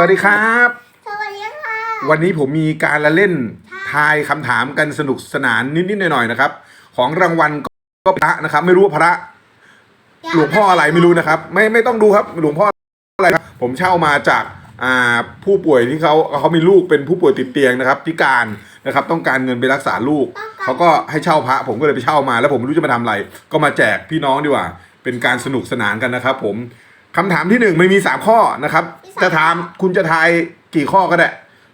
สวัสดีครับ สวัสดีค่ะ วันนี้ผมมีการละเล่นทายคำถามกันสนุกสนานนิดๆหน่อยๆนะครับ ของรางวัลก็พระนะครับ ไม่รู้ว่าพระ หลวงพ่ออะไรไม่รู้นะครับ ไม่ไม่ต้องดูครับ หลวงพ่ออะไรครับ ผมเช่ามาจากอ่าผู้ป่วยที่เขาเขามีลูกเป็นผู้ป่วยติดเตียงนะครับพิการนะครับ ต้องการเงินไปรักษาลูกเขาก็ให้เช่าพระ ผมก็เลยไปเช่ามา แล้วผมไม่รู้จะมาทำอะไร ก็มาแจกพี่น้องดีกว่า เป็นการสนุกสนานกันนะครับ ผม คำถามที่หนึ่งไม่มีสามข้อนะครับ จะถามคุณจะทายกี่ข้อก็ได้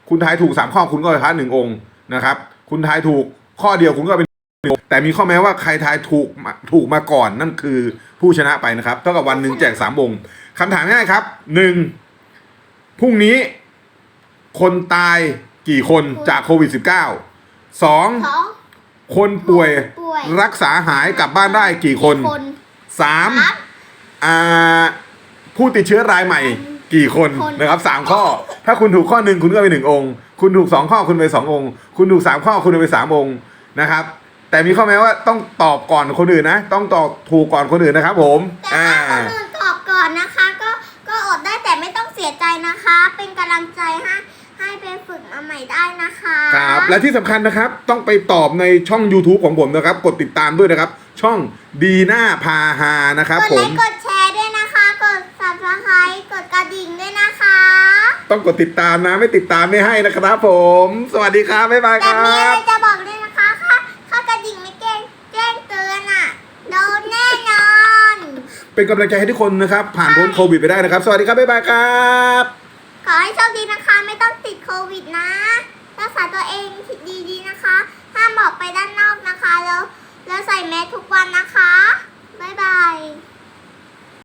คุณทายถูกสามข้อคุณก็ไปพระหนึ่งองค์นะครับ คุณทายถูกข้อเดียวคุณก็เป็นหนึ่งองค์แต่มีข้อแม้ว่าใครทายถูกมาถูกมาก่อนนั่นคือผู้ชนะไปนะครับเท่ากับวันหนึ่งแจกสามองค์คำถามง่ายครับหนึ่งพรุ่งนี้คนตายกี่คนจากโควิด -19 สองสองคนป่วยป่วยรักษาหายกลับบ้านได้กี่คนคนสามครับอ่า ผู้ติดเชื้อรายใหม่กี่คนคนนะครับสามข้อ ถ้าคุณถูกข้อหนึ่งคุณก็ไปหนึ่งองค์ คุณถูกสองข้อคุณไปสององค์ คุณถูกสามข้อคุณไปสามองค์นะครับ แต่มีข้อแม้ว่าต้องตอบก่อนคนอื่นนะ ต้องตอบถูกก่อนคนอื่นนะครับ ผมแต่อ่าถ้าคนอื่นตอบก่อนนะคะ ก็ก็อดได้แต่ไม่ต้องเสียใจนะคะ เป็นกำลังใจให้ให้ไปฝึกมาใหม่ได้นะคะครับและที่สำคัญนะครับต้องไปตอบในช่อง YouTube ของผมนะครับ กดติดตามด้วยนะครับ ช่องดีหน้าพาฮานะครับกดผไลมค์กด subscribe กดกระดิ่งด้วยนะคะ ต้องกดติดตามนะไม่ติดตามไม่ให้นะครับผม สวัสดีครับบ๊ายบายคแต่รัมีอะไรบ จะบอกด้วยนะคะถ้าถ้ากระดิ่งไม่แจ้งแจ้งเตือนอะโดนแน่นอน เป็นกำลังใจให้ทุกคนนะครับ ผ่านพ้นโควิดไปได้นะครับ สวัสดีครับบ๊ายบายครับ ขอให้โชคดีนะคะ ไม่ต้องติดโควิดนะรักษาตัวเองดีๆนะคะ ห้ามออกไปด้านนอกนะคะ แล้วแล้วใส่แมสทุกวันนะคะ บ๊ายบาย